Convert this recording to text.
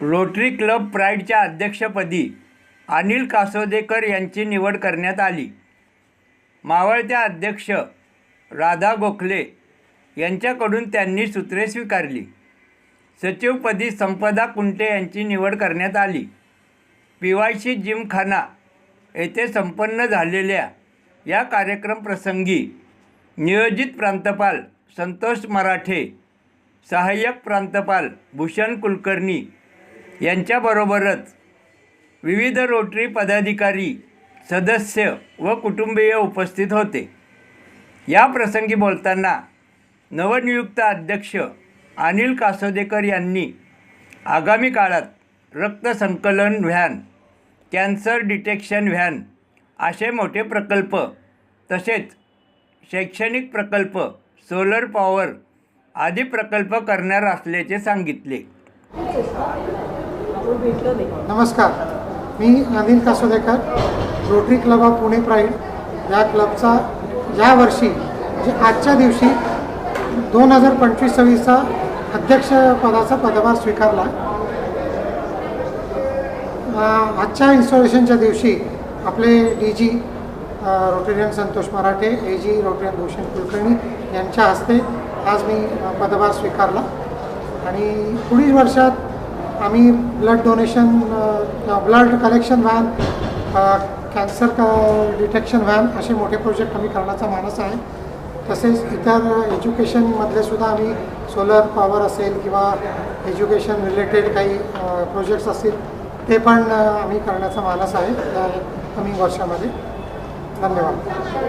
Rotary club प्राईडच्या अध्यक्षपदी अनिल कासोदेकर यांची निवड करण्यात आली. मावळत्या अध्यक्ष राधा गोखले यांच्याकडून त्यांनी सूत्रे स्वीकारली. सचिवपदी संपदा कुंटे यांची निवड करण्यात आली. पी जिमखाना येथे संपन्न झालेल्या या कार्यक्रम प्रसंगी नियोजित प्रांतपाल संतोष मराठे सहाय्यक प्रांतपाल भूषण कुलकर्णी यांच्याबरोबरच विविध रोटरी पदाधिकारी सदस्य व कुटुंबीय उपस्थित होते. या प्रसंगी बोलताना नवनियुक्त अध्यक्ष अनिल कासोदेकर यांनी आगामी काळात रक्त संकलन व्हॅन कॅन्सर डिटेक्शन व्हॅन असे मोठे प्रकल्प तसेच शैक्षणिक प्रकल्प सोलर पॉवर आदी प्रकल्प करणार असल्याचे सांगितले. नमस्कार. मी Anil Kasodekar Rotary Club of Pune Pride या क्लबचा या वर्षी म्हणजे आजच्या दिवशी दोन हजार पंचवीस सव्वीसचा अध्यक्षपदाचा पदभार स्वीकारला. आजच्या इन्स्टॉलेशनच्या दिवशी आपले D G Rotarian Santosh Marathe A G Rotarian Bhushan Kulkarni यांच्या हस्ते आज मी पदभार स्वीकारला. आणि पुढील वर्षात आम्ही blood donation blood collection van cancer क डिटेक्शन व्हॅन असे मोठे प्रोजेक्ट आम्ही करण्याचा मानस आहे. तसेच इतर एज्युकेशनमधले सुद्धा आम्ही सोलर पॉवर असेल किंवा एज्युकेशन रिलेटेड काही प्रोजेक्ट्स असतील ते पण आम्ही करण्याचा मानस आहे या कमिंग वर्षामध्ये. なんでは。